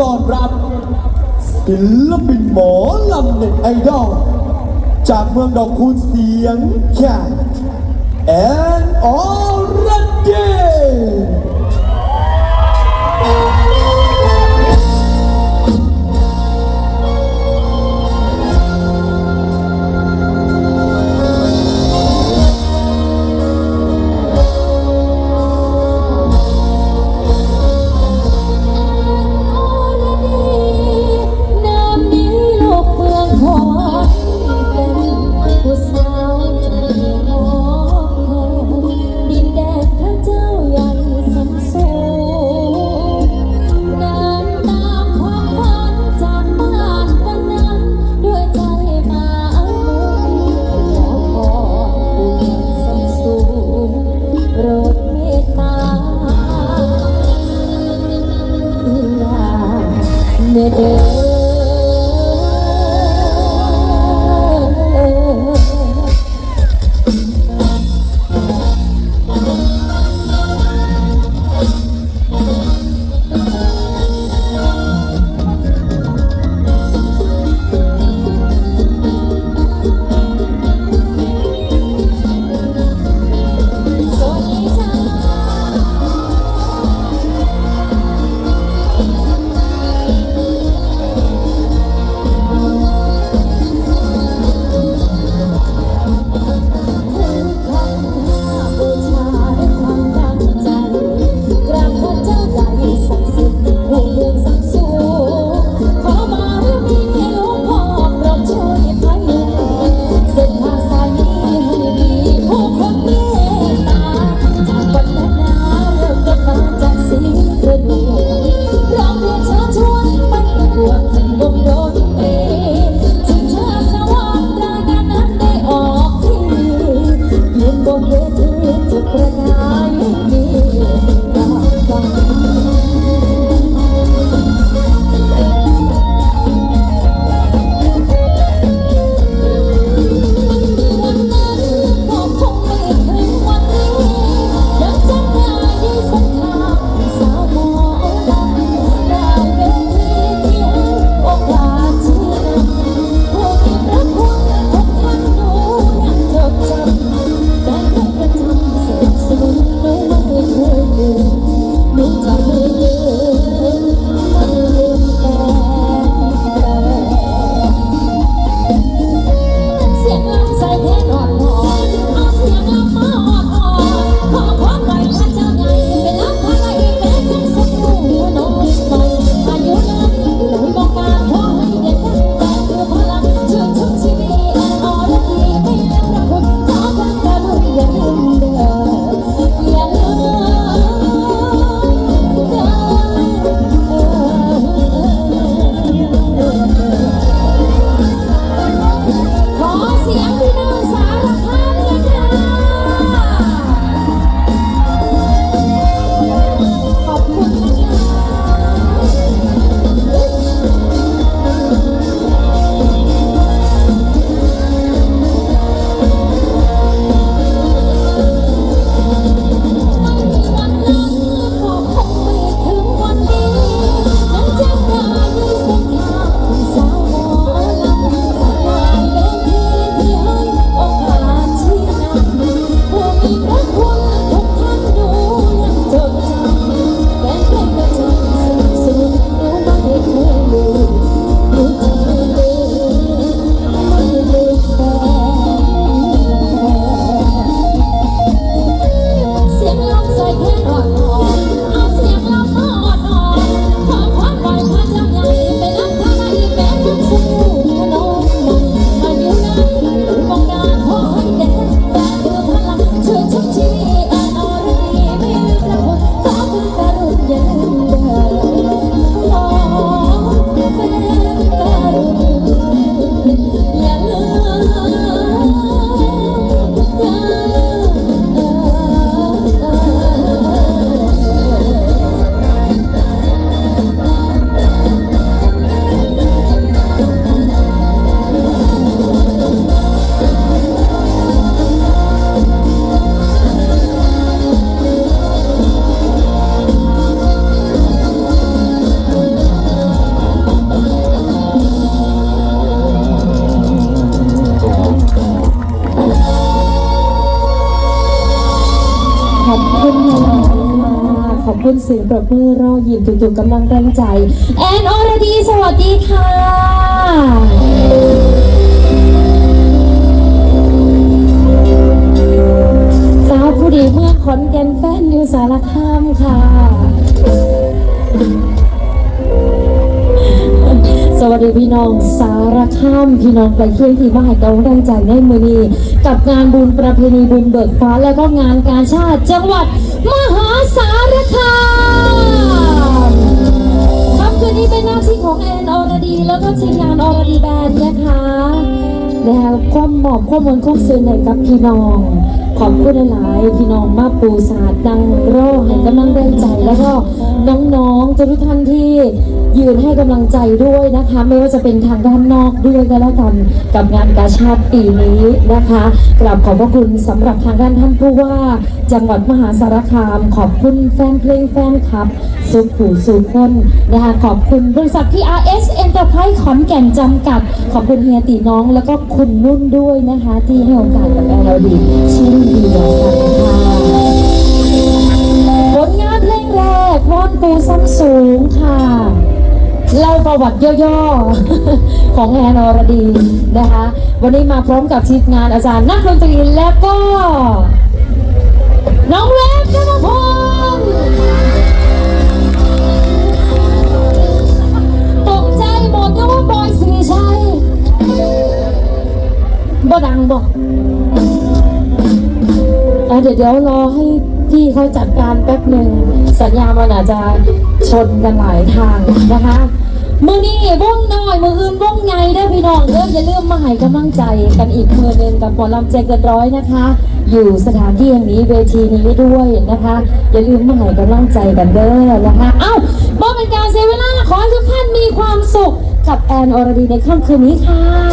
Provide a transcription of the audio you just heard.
ต้อนรับศิลปินหมอลำเน็ตไอดอล จากเมืองดอกคูณเสียงแค่แอนออรันเด 哦 สียงปรบมือรอยยิ้มทุกๆกำลังแรงใจ แอนอรดีสวัสดีค่ะสาวผู้ดีเมื่อขอนแก่นแฟนอยู่สารคามค่ะ สวัสดีพี่น้องสารคามพี่น้องไปเที่ยวที่มาให้กำลังใจในมือนี้กับงานบุญประเพณีบุญเบิกฟ้าแล้วก็งานการชาติจังหวัด มหาสารคามครับคืนนี้เป็นหน้าที่ของแอนอรดี แล้วก็ทีมงานอรดีแบนด์นะคะนะคะความหมอบข้อมูลข้อมูลในกับพี่น้อง ขอบคุณหลายๆพี่น้องมาปูสาดดังโร่ให้กำลังแรงใจแล้วก็น้องๆทุกท่านที่ ยืนให้กำลังใจด้วยนะคะ ไม่ว่าจะเป็นทางด้านนอกด้วยก็แล้วกันกับงานกาชาติปีนี้นะคะกราบขอบพระคุณสำหรับทางด้านท่านผู้ว่า จังหวัดมหาสารคาม ขอบคุณแฟนเพลงแฟนคลับ สุขหูสุขคนนะคะขอบคุณบริษัท TRS Enterprise ขอนแก่นจำกัด ขอบคุณเฮียตีน้องแล้วก็คุณนุ่นด้วยนะคะ ที่ให้โอกาสกับแอร์เราดีเช่นเดียวกันค่ะผลงานเพลงแรกพรปูซ้ำสูงค่ะ เล่าประวัติย่อๆ ของแอนอรดีนะคะ วันนี้มาพร้อมกับทีมงานอาจารย์นักดนตรีและก็ น้องเวฟธนพงศ์ตกใจหมดนะว่าบอยสิริชัยบ่ดังบ่อะเดี๋ยวเดี๋ยวรอให้พี่เขาจัดการแป๊บหนึ่ง สัญญามันอาจจะชนกันหลายทางนะคะ มือนี้วงน้อย มืออื่นว่องไงได้พี่น้องเด้ออย่าลืมมาให้กำลังใจกันอีกมือหนึ่งกับหมอลำใจเกินร้อยนะคะ อยู่สถานที่แห่งนี้เวทีนี้ด้วยนะคะ อย่าลืมมาให้กำลังใจกันเด้อนะคะ เอ้าบ่เป็นการเสียเวลาขอให้ทุกท่านมีความสุขกับแอนอรดีในค่ำคืนนี้ค่ะ